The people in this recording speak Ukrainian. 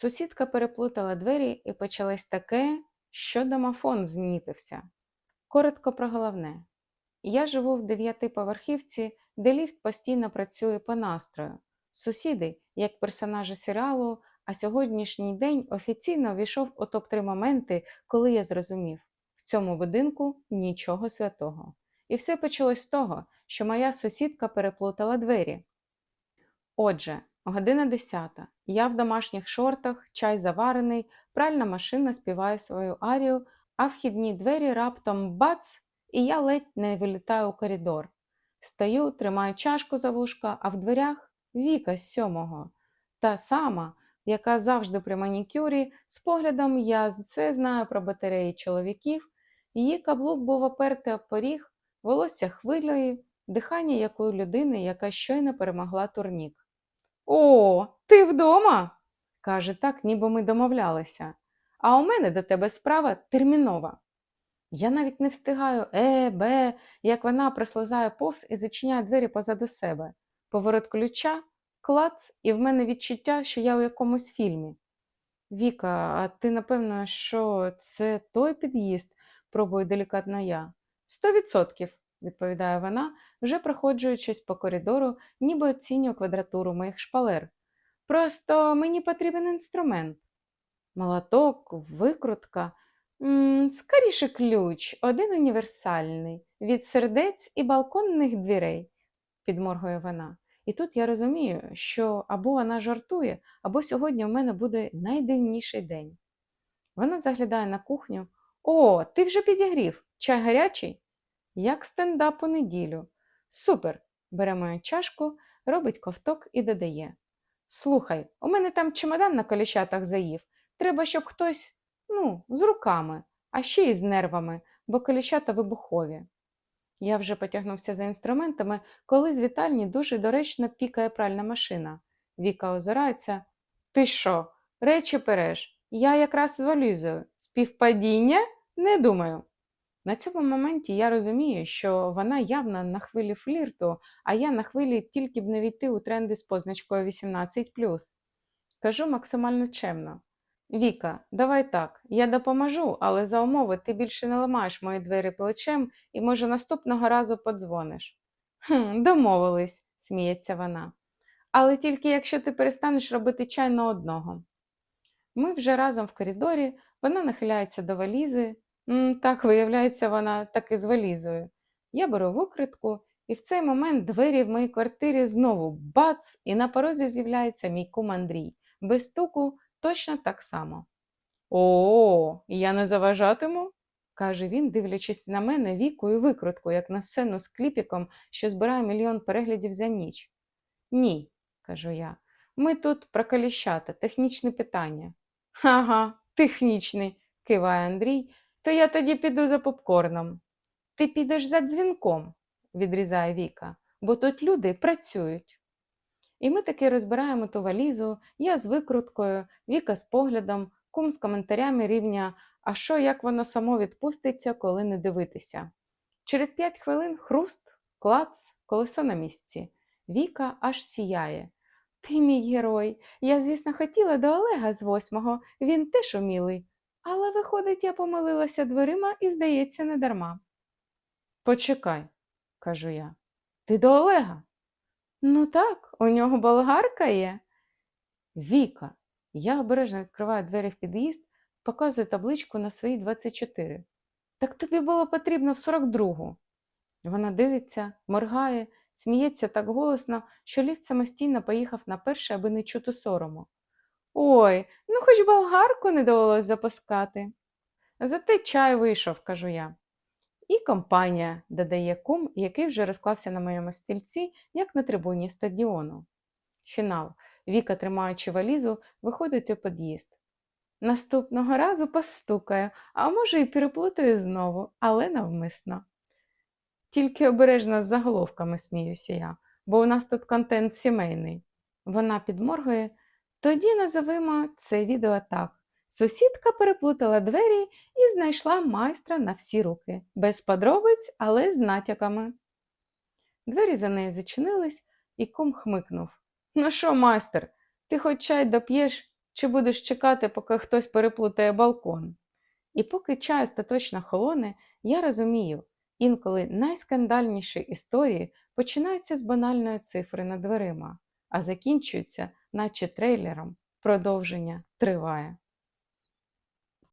Сусідка переплутала двері і почалось таке, що домофон знітився. Коротко про головне. Я живу в дев'ятиповерхівці, де ліфт постійно працює по настрою. Сусіди, як персонажі серіалу, а сьогоднішній день офіційно війшов у топ-3 моменти, коли я зрозумів, в цьому будинку нічого святого. І все почалось з того, що моя сусідка переплутала двері. Отже, година десята. Я в домашніх шортах, чай заварений, пральна машина співає свою арію, а вхідні двері раптом бац, і я ледь не вилітаю у коридор. Стою, тримаю чашку за вушка, а в дверях Віка з сьомого. Та сама, яка завжди при манікюрі, з поглядом я все знаю про батареї чоловіків, її каблук був опертий поріг, волосся хвилею, дихання якої людини, яка щойно перемогла турнік. О, ти вдома? каже так, ніби ми домовлялися. А у мене до тебе справа термінова. Я навіть не встигаю е, бе, як вона прослизає повз і зачиняє двері позаду себе. Поворот ключа, клац, і в мене відчуття, що я у якомусь фільмі. Віка, а ти напевно, що це той під'їзд, пробую делікатно я. Сто відсотків, відповідає вона, вже проходжуючись по коридору, ніби оцінює квадратуру моїх шпалер. Просто мені потрібен інструмент. Молоток, викрутка. М, скоріше ключ, один універсальний, від сердець і балконних дверей, підморгує вона. І тут я розумію, що або вона жартує, або сьогодні у мене буде найдивніший день. Вона заглядає на кухню. О, ти вже підігрів. Чай гарячий? Як стендап у неділю. Супер! Бере мою чашку, робить ковток і додає. Слухай, у мене там чемодан на коліщатах заїв. Треба, щоб хтось, ну, з руками, а ще й з нервами, бо коліщата вибухові. Я вже потягнувся за інструментами, коли з вітальні дуже доречно пікає пральна машина. Віка озирається. Ти що, речі переш? Я якраз з валізою. Співпадіння? Не думаю. На цьому моменті я розумію, що вона явно на хвилі флірту, а я на хвилі тільки б не війти у тренди з позначкою 18. Кажу максимально чемно. Віка, давай так, я допоможу, але за умови ти більше не ламаєш мої двері плечем і, може, наступного разу подзвониш. Хм, домовились, сміється вона. Але тільки якщо ти перестанеш робити чай на одного. Ми вже разом в коридорі, вона нахиляється до валізи. Так, виявляється, вона таки з валізою. Я беру викритку, і в цей момент двері в моїй квартирі знову бац, і на порозі з'являється мій кум Андрій. Без стуку точно так само. О, я не заважатиму? каже він, дивлячись на мене вікою викрутку, як на сцену з кліпіком, що збирає мільйон переглядів за ніч. Ні, кажу я. Ми тут про каліщата, технічне питання. Ага, технічний, киває Андрій, то я тоді піду за попкорном. Ти підеш за дзвінком, відрізає Віка, бо тут люди працюють. І ми таки розбираємо ту валізу, я з викруткою, Віка з поглядом, кум з коментарями рівня а що, як воно само відпуститься, коли не дивитися. Через п'ять хвилин хруст, клац, колесо на місці. Віка аж сіяє. Ти мій герой. Я, звісно, хотіла до Олега з восьмого, він теж умілий. Але, виходить, я помилилася дверима і, здається, не дарма. Почекай, кажу я. Ти до Олега? Ну так, у нього болгарка є. Віка. Я обережно відкриваю двері в під'їзд, показую табличку на свої 24. Так тобі було потрібно в 42-гу. Вона дивиться, моргає, сміється так голосно, що ліфт самостійно поїхав на перше, аби не чути сорому. Ой, ну хоч болгарку не довелось запускати. Зате чай вийшов, кажу я. І компанія, додає кум, який вже розклався на моєму стільці, як на трибуні стадіону. Фінал. Віка, тримаючи валізу, виходить у під'їзд. Наступного разу постукаю, а може і переплутаю знову, але навмисно. Тільки обережно з заголовками сміюся я, бо у нас тут контент сімейний. Вона підморгує, тоді називемо це відео так. Сусідка переплутала двері і знайшла майстра на всі руки, без подробиць, але з натяками. Двері за нею зачинились, і кум хмикнув. Ну що, майстер, ти хоч чай доп'єш Чи будеш чекати, поки хтось переплутає балкон? І поки чай остаточно холоне, я розумію, інколи найскандальніші історії починаються з банальної цифри над дверима, а закінчуються, наче трейлером, продовження триває.